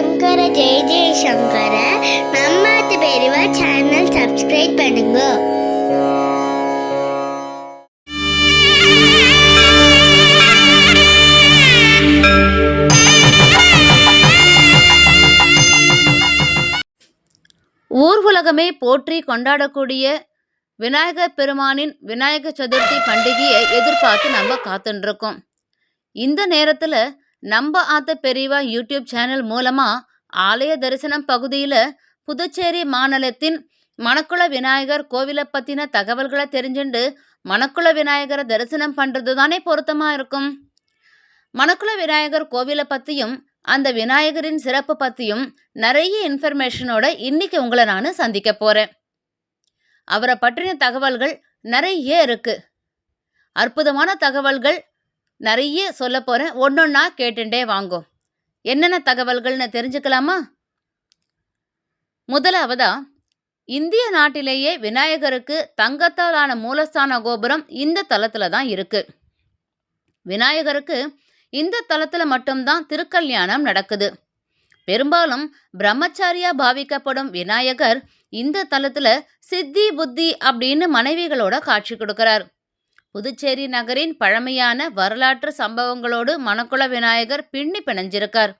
சங்கர ஜெய ஜெய சங்கர. நம்மாத்து பெரியவா channel subscribe பண்ணுங்க. ஊர் உலகமே போற்றி கொண்டாடக்கூடிய விநாயகர் பெருமானின் விநாயகர் சதுர்த்தி பண்டிகையை எதிர்பார்த்து நம்ம காத்துட்டு இருக்கோம் இந்த நேரத்தில் நம்ம ஆத்த பெரியவா யூடியூப் சேனல் மூலமா ஆலய தரிசனம் பகுதியில் புதுச்சேரி மாநிலத்தின் மணக்குள விநாயகர் கோவிலை பற்றின தகவல்களை தெரிஞ்சுண்டு மணக்குள விநாயகரை தரிசனம் பண்ணுறது தானே பொருத்தமாக இருக்கும்? மணக்குள விநாயகர் கோவிலை பற்றியும் அந்த விநாயகரின் சிறப்பு பற்றியும் நிறைய இன்ஃபர்மேஷனோட இன்னைக்கு உங்களை நான் சந்திக்க போகிறேன் அவரை பற்றின தகவல்கள் நிறைய இருக்குது அற்புதமான தகவல்கள் நிறைய சொல்ல போறேன். ஒன்னொன்னா கேட்டுட்டே வாங்கோ. என்னென்ன தகவல்கள்னு தெரிஞ்சுக்கலாமா? முதலாவதா இந்திய நாட்டிலேயே விநாயகருக்கு தங்கத்தாலான மூலஸ்தான கோபுரம் இந்த தளத்தில் தான் இருக்கு. விநாயகருக்கு இந்த தளத்தில் மட்டும்தான் திருக்கல்யாணம் நடக்குது. பெரும்பாலும் பிரம்மச்சாரியா பாவிக்கப்படும் விநாயகர் இந்த தளத்தில் சித்தி புத்தி அப்படின்னு மனைவிகளோட காட்சி கொடுக்கிறார். புதுச்சேரி நகரின் பழமையான வரலாற்று சம்பவங்களோடு மணக்குள விநாயகர் பின்னி பிணைஞ்சிருக்கார்.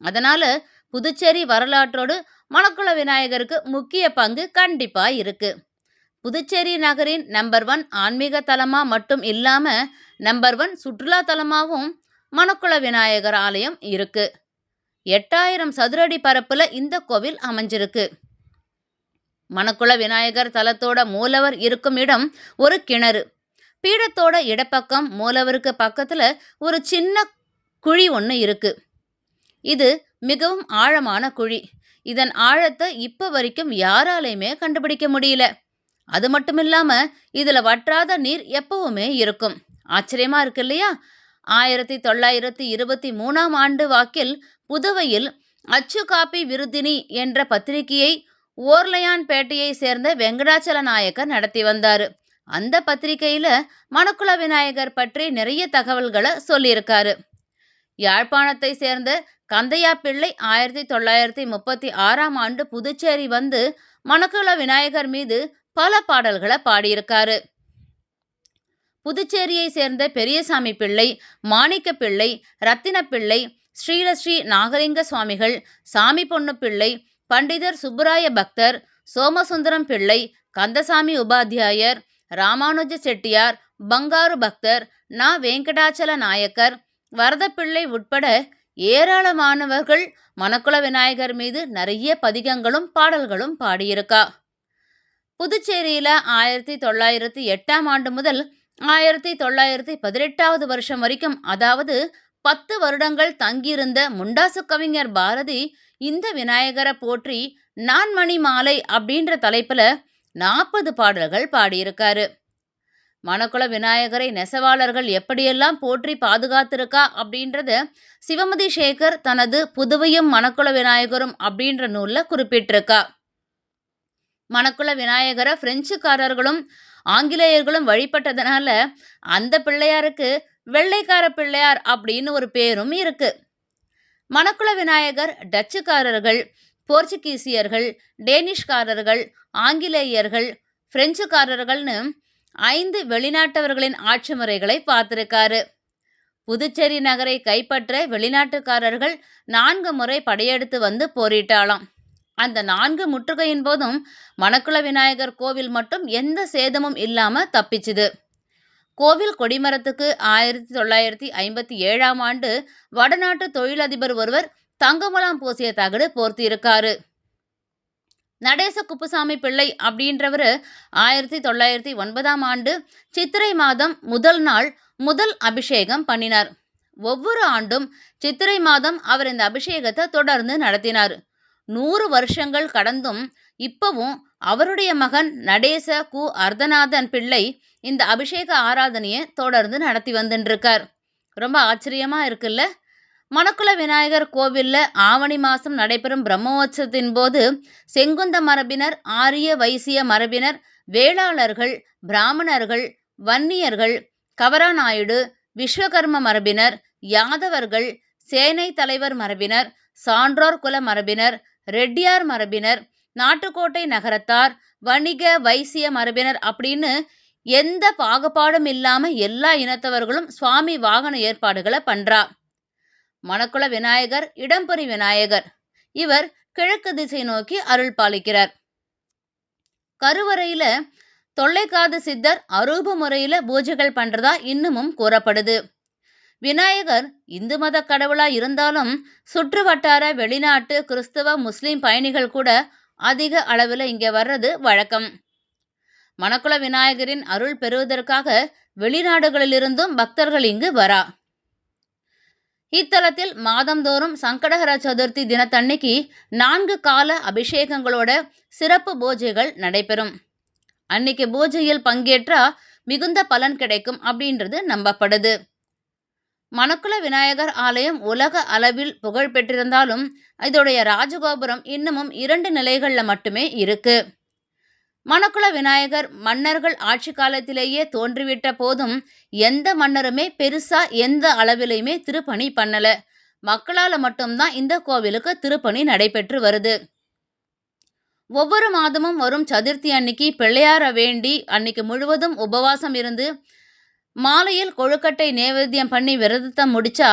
அதனால புதுச்சேரி வரலாற்றோடு மணக்குள விநாயகருக்கு முக்கிய பங்கு கண்டிப்பா இருக்கு. புதுச்சேரி நகரின் நம்பர் ஒன் ஆன்மீக தலமா மட்டும் இல்லாம நம்பர் ஒன் சுற்றுலா தலமாகவும் மணக்குள விநாயகர் ஆலயம் இருக்கு. எட்டாயிரம் சதுரடி பரப்புல இந்த கோவில் அமைஞ்சிருக்கு. மணக்குள விநாயகர் தலத்தோட மூலவர் இருக்கும் இடம் ஒரு கிணறு. பீடத்தோட இடப்பக்கம் மூலவருக்கு பக்கத்தில் ஒரு சின்ன குழி ஒன்று இருக்கு. இது மிகவும் ஆழமான குழி. இதன் ஆழத்தை இப்போ வரைக்கும் யாராலையுமே கண்டுபிடிக்க முடியல. அது மட்டும் இல்லாமல் இதில் வற்றாத நீர் எப்பவுமே இருக்கும். ஆச்சரியமா இருக்கு இல்லையா? ஆயிரத்தி தொள்ளாயிரத்தி இருபத்தி மூணாம் ஆண்டு வாக்கில் புதுவையில் அச்சு காப்பி விருதினி என்ற பத்திரிகையை ஓர்லையான்பேட்டையை சேர்ந்த வெங்கடாச்சல நாயக்கர் நடத்தி வந்தாரு. அந்த பத்திரிகையில மணக்குள விநாயகர் பற்றி நிறைய தகவல்களை சொல்லியிருக்காரு. யாழ்ப்பாணத்தை சேர்ந்த கந்தையா பிள்ளை ஆயிரத்தி தொள்ளாயிரத்தி முப்பத்தி ஆறாம் ஆண்டு புதுச்சேரி வந்து மணக்குள விநாயகர் மீது பல பாடல்களை பாடியிருக்காரு. புதுச்சேரியை சேர்ந்த பெரியசாமி பிள்ளை மாணிக்க பிள்ளை ரத்தின பிள்ளை ஸ்ரீலஸ்ரீ நாகலிங்க சுவாமிகள் சாமி பொண்ணு பிள்ளை பண்டிதர் சுப்புராய பக்தர் சோமசுந்தரம் பிள்ளை கந்தசாமி உபாத்தியாயர் ராமானுஜ செட்டியார் பங்காரு பக்தர் நா வெங்கடாச்சல நாயக்கர் வரதப்பிள்ளை உட்பட ஏராளமானவர்கள் மணக்குள விநாயகர் மீது நிறைய பதிகங்களும் பாடல்களும் பாடியிருக்கா. புதுச்சேரியில ஆயிரத்தி தொள்ளாயிரத்தி எட்டாம் ஆண்டு முதல் ஆயிரத்தி தொள்ளாயிரத்தி பதினெட்டாவது வருஷம் வரைக்கும் அதாவது பத்து வருடங்கள் தங்கியிருந்த முண்டாசு கவிஞர் பாரதி இந்த விநாயகரை போற்றி நான்மணி மாலை அப்படின்ற தலைப்பில் நாற்பது பாடல்கள் பாடியிருக்காரு. மணக்குள விநாயகரை நெசவாளர்கள் எப்படியெல்லாம் போற்றி பாதுகாத்திருக்கா அப்படின்றத சிவமதி சேகர் தனது புதுவையும் மணக்குள விநாயகரும் அப்படின்ற நூலில் குறிப்பிட்டிருக்கா. மணக்குள விநாயகரை பிரெஞ்சுக்காரர்களும் ஆங்கிலேயர்களும் வழிபட்டதுனால அந்த பிள்ளையாருக்கு வெள்ளைக்கார பிள்ளையார் அப்படின்னு ஒரு பேரும் இருக்கு. மணக்குள விநாயகர் டச்சுக்காரர்கள் போர்ச்சுகீசியர்கள் டேனிஷ்காரர்கள் ஆங்கிலேயர்கள் பிரெஞ்சுக்காரர்கள்னு ஐந்து வெளிநாட்டவர்களின் ஆட்சி முறைகளை பார்த்திருக்காரு. புதுச்சேரி நகரை கைப்பற்ற வெளிநாட்டுக்காரர்கள் நான்கு முறை படையெடுத்து வந்து போரிட்டாலாம் அந்த நான்கு முற்றுகையின் போதும் மணக்குள விநாயகர் கோவில் மட்டும் எந்த சேதமும் இல்லாமல் தப்பிச்சுது. கோவில் கொடிமரத்துக்கு ஆயிரத்தி தொள்ளாயிரத்தி ஐம்பத்தி ஏழாம் ஆண்டு வடநாட்டு தொழிலதிபர் ஒருவர் தங்கமுலாம் பூசிய தகடு போர்த்தியிருக்காரு. நடேச குப்புசாமி பிள்ளை அப்படின்றவர் ஆயிரத்தி தொள்ளாயிரத்தி ஒன்பதாம் ஆண்டு சித்திரை மாதம் முதல் நாள் முதல் அபிஷேகம் பண்ணினார். ஒவ்வொரு ஆண்டும் சித்திரை மாதம் அவர் இந்த அபிஷேகத்தை தொடர்ந்து நடத்தினார். நூறு வருஷங்கள் கடந்தும் இப்பவும் அவருடைய மகன் நடேச கு. அர்த்தநாதன் பிள்ளை இந்த அபிஷேக ஆராதனையை தொடர்ந்து நடத்தி வந்துட்டுருக்கார் ரொம்ப ஆச்சரியமாக இருக்குல்ல? மணக்குள விநாயகர் கோவிலில் ஆவணி மாதம் நடைபெறும் பிரம்மோற்சவத்தின் போது செங்குந்த மரபினர் ஆரிய வைசிய மரபினர் வேளாளர்கள் பிராமணர்கள் வன்னியர்கள் கவராநாயுடு விஸ்வகர்ம மரபினர் யாதவர்கள் சேனை தலைவர் மரபினர் சான்றோர் குல மரபினர் ரெட்டியார் மரபினர் நாட்டுக்கோட்டை நகரத்தார் வணிக வைசிய மரபினர் அப்படின்னு எந்த பாகுபாடும் இல்லாமல் எல்லா இனத்தவர்களும் சுவாமி வாகன ஏற்பாடுகளை பண்ணுறா மணக்குள விநாயகர் இடம்பெறி விநாயகர். இவர் கிழக்கு திசை நோக்கி அருள் பாலிக்கிறார். கருவறையில தொல்லைக்காது சித்தர் அரூப முறையில பூஜைகள் பண்றதா இன்னமும் கூறப்படுது. விநாயகர் இந்து மத கடவுளா இருந்தாலும் சுற்று வட்டார வெளிநாட்டு கிறிஸ்தவ முஸ்லிம் பயணிகள் கூட அதிக அளவில் இங்கே வர்றது வழக்கம். மணக்குள விநாயகரின் அருள் பெறுவதற்காக வெளிநாடுகளிலிருந்தும் பக்தர்கள் இங்கு வரா. இத்தலத்தில் மாதந்தோறும் சங்கடஹர சதுர்த்தி தினத்தன்னைக்கு நான்கு கால அபிஷேகங்களோட சிறப்பு பூஜைகள் நடைபெறும். அன்னைக்கு பூஜையில் பங்கேற்றா மிகுந்த பலன் கிடைக்கும் அப்படின்றது நம்பப்படுது. மணக்குள விநாயகர் ஆலயம் உலக அளவில் புகழ் பெற்றிருந்தாலும் இதோடைய ராஜகோபுரம் இன்னமும் இரண்டு நிலைகளில் மட்டுமே இருக்குது மணக்குள விநாயகர் மன்னர்கள் ஆட்சி காலத்திலேயே தோன்றிவிட்ட போதும் எந்த மன்னருமே பெருசா எந்த அளவிலையுமே திருப்பணி பண்ணல. மக்களால் மட்டும்தான் இந்த கோவிலுக்கு திருப்பணி நடைபெற்று வருது. ஒவ்வொரு மாதமும் வரும் சதுர்த்தி அன்னைக்கு பிள்ளையார வேண்டி அன்னைக்கு முழுவதும் உபவாசம் இருந்து மாலையில் கொழுக்கட்டை நேவேத்தியம் பண்ணி விரதத்தை முடிச்சா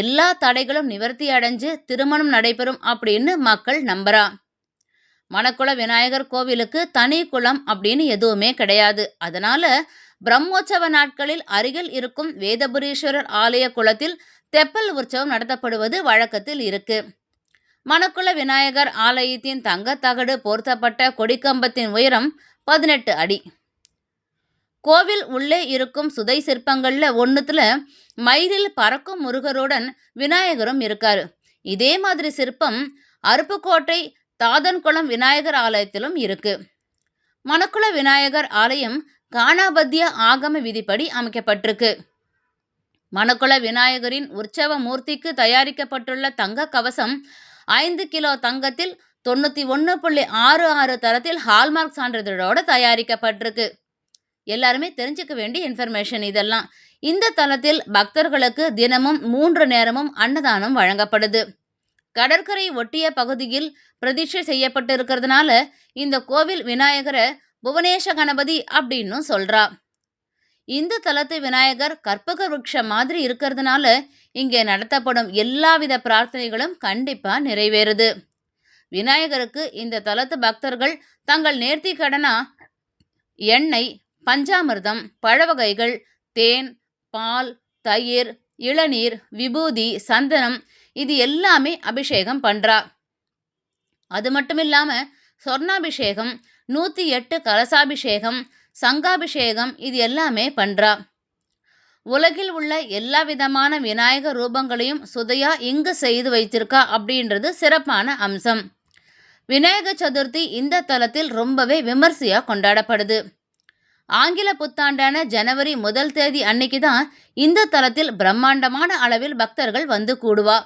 எல்லா தடைகளும் நிவர்த்தி அடைஞ்சு திருமணம் நடைபெறும் அப்படின்னு மக்கள் நம்புறா. மணக்குள விநாயகர் கோவிலுக்கு தனி குளம் அப்படின்னு எதுவுமே கிடையாது. அதனால பிரம்மோற்சவ நாட்களில் அருகில் இருக்கும் வேதபுரீஸ்வரர் ஆலய குளத்தில் தெப்பல் உற்சவம் நடத்தப்படுவது வழக்கத்தில் இருக்கு. மணக்குள விநாயகர் ஆலயத்தின் தங்கத்தகடு பொருத்தப்பட்ட கொடிக்கம்பத்தின் உயரம் பதினெட்டு அடி. கோவில் உள்ளே இருக்கும் சுதை சிற்பங்கள்ல ஒன்றுத்துல மயிலில் பறக்கும் முருகருடன் விநாயகரும் இருக்காரு. இதே மாதிரி சிற்பம் அருப்புக்கோட்டை தாதன்குளம் விநாயகர் ஆலயத்திலும் இருக்கு. மணக்குள விநாயகர் ஆலயம் காணாபத்திய ஆகம விதிப்படி அமைக்கப்பட்டிருக்கு. மணக்குள விநாயகரின் உற்சவ மூர்த்திக்கு தயாரிக்கப்பட்டுள்ள தங்க கவசம் ஐந்து கிலோ தங்கத்தில் தொண்ணூற்றி ஒன்று புள்ளி ஆறு ஆறு தரத்தில் ஹால்மார்க் சான்றிதழோடு தயாரிக்கப்பட்டிருக்கு. எல்லாருமே தெரிஞ்சுக்க வேண்டிய இன்ஃபர்மேஷன் இதெல்லாம். இந்த தலத்தில் பக்தர்களுக்கு தினமும் மூன்று நேரமும் அன்னதானம் வழங்கப்படுது. கடற்கரை ஒட்டிய பகுதியில் பிரதிஷ்டை செய்யப்பட்டிருக்கிறதுனால இந்த கோவில் விநாயகரை புவனேஷ கணபதி அப்படின்னு சொல்றா. இந்த தலத்து விநாயகர் கற்பக விருட்சம் மாதிரி இருக்கிறதுனால இங்கே நடத்தப்படும் எல்லாவித பிரார்த்தனைகளும் கண்டிப்பாக நிறைவேறுது. விநாயகருக்கு இந்த தலத்து பக்தர்கள் தங்கள் நேர்த்தி கடனா எண்ணெய் பஞ்சாமிர்தம் பழவகைகள் தேன் பால் தயிர் இளநீர் விபூதி சந்தனம் இது எல்லாமே அபிஷேகம் பண்ணுறா அது மட்டும் இல்லாமல் சொர்ணாபிஷேகம் நூற்றி எட்டு கலசாபிஷேகம் சங்காபிஷேகம் இது எல்லாமே பண்ணுறா உலகில் உள்ள எல்லா விதமான விநாயக ரூபங்களையும் சுதையா இங்கு செய்து வைத்திருக்கா அப்படின்றது சிறப்பான அம்சம். விநாயக சதுர்த்தி இந்த தலத்தில் ரொம்பவே விமர்சையாக கொண்டாடப்படுது. ஆங்கில புத்தாண்டான ஜனவரி முதல் தேதி அன்னைக்கு தான் இந்த தலத்தில் பிரம்மாண்டமான அளவில் பக்தர்கள் வந்து கூடுவா.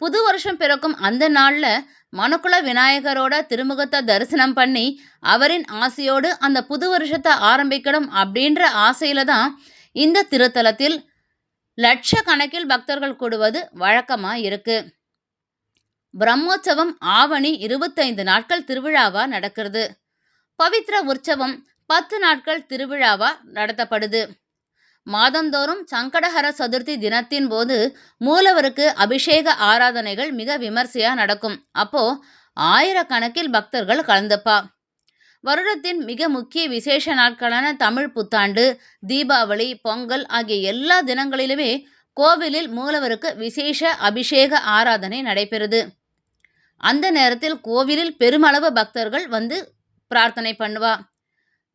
புது வருஷம் பிறக்கும் அந்த நாளில் மணக்குள விநாயகரோட திருமுகத்தை தரிசனம் பண்ணி அவரின் ஆசையோடு அந்த புது வருஷத்தை ஆரம்பிக்கணும் அப்படின்ற ஆசையில தான் இந்த திருத்தலத்தில் லட்சக்கணக்கில் பக்தர்கள் கூடுவது வழக்கமாக இருக்கு. பிரம்மோற்சவம் ஆவணி இருபத்தைந்து நாட்கள் திருவிழாவாக நடக்கிறது. பவித்ர உற்சவம் பத்து நாட்கள் திருவிழாவாக நடத்தப்படுது. மாதந்தோறும் சங்கடஹர சதுர்த்தி தினத்தின் போது மூலவருக்கு அபிஷேக ஆராதனைகள் மிக விமர்சையா நடக்கும். அப்போ ஆயிரக்கணக்கில் பக்தர்கள் கலந்துப்பா. வருடத்தின் மிக முக்கிய விசேஷ நாட்களான தமிழ் புத்தாண்டு தீபாவளி பொங்கல் ஆகிய எல்லா தினங்களிலுமே கோவிலில் மூலவருக்கு விசேஷ அபிஷேக ஆராதனை நடைபெறுது. அந்த நேரத்தில் கோவிலில் பெருமளவு பக்தர்கள் வந்து பிரார்த்தனை பண்ணுவா.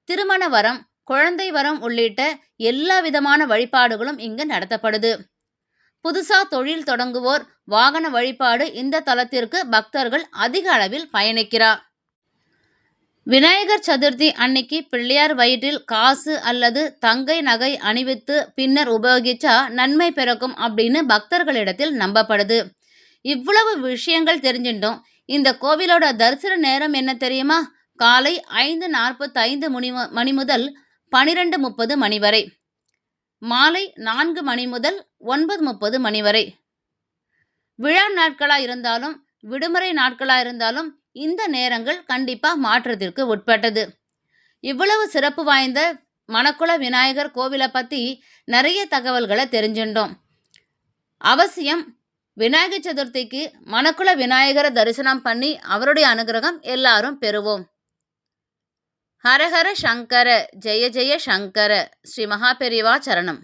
திருமண வரம் குழந்தை வரம் உள்ளிட்ட எல்லா விதமான வழிபாடுகளும் இங்கு நடத்தப்படுது. புதுசா தொழில் தொடங்குவோர் வாகன வழிபாடு இந்த தலத்திற்கு பக்தர்கள் அதிக அளவில் பயணிக்கிறார். விநாயகர் சதுர்த்தி அன்னைக்கு பிள்ளையார் வயிற்றில் காசு அல்லது தங்கை நகை அணிவித்து பின்னர் உபயோகிச்சா நன்மை பிறக்கும் அப்படின்னு பக்தர்களிடத்தில் நம்பப்படுது. இவ்வளவு விஷயங்கள் தெரிஞ்சிட்டோம் இந்த கோவிலோட தரிசன நேரம் என்ன தெரியுமா? காலை ஐந்து நாற்பத்தைந்து மணி மணி முதல் பனிரெண்டு முப்பது மணி வரை. மாலை நான்கு மணி முதல் ஒன்பது முப்பது மணி வரை. விழா நாட்களாக இருந்தாலும் விடுமுறை நாட்களாக இருந்தாலும் இந்த நேரங்கள் கண்டிப்பாக மாற்றத்திற்கு உட்பட்டது. இவ்வளவு சிறப்பு வாய்ந்த மணக்குள விநாயகர் கோவிலை பற்றி நிறைய தகவல்களை தெரிஞ்சுட்டோம் அவசியம் விநாயகர் சதுர்த்திக்கு மணக்குள விநாயகரை தரிசனம் பண்ணி அவருடைய அனுகிரகம் எல்லாரும் பெறுவோம். ஹரஹர சங்கர ஜெய ஜெய சங்கர ஸ்ரீ மகாபெரிவா சரணம்.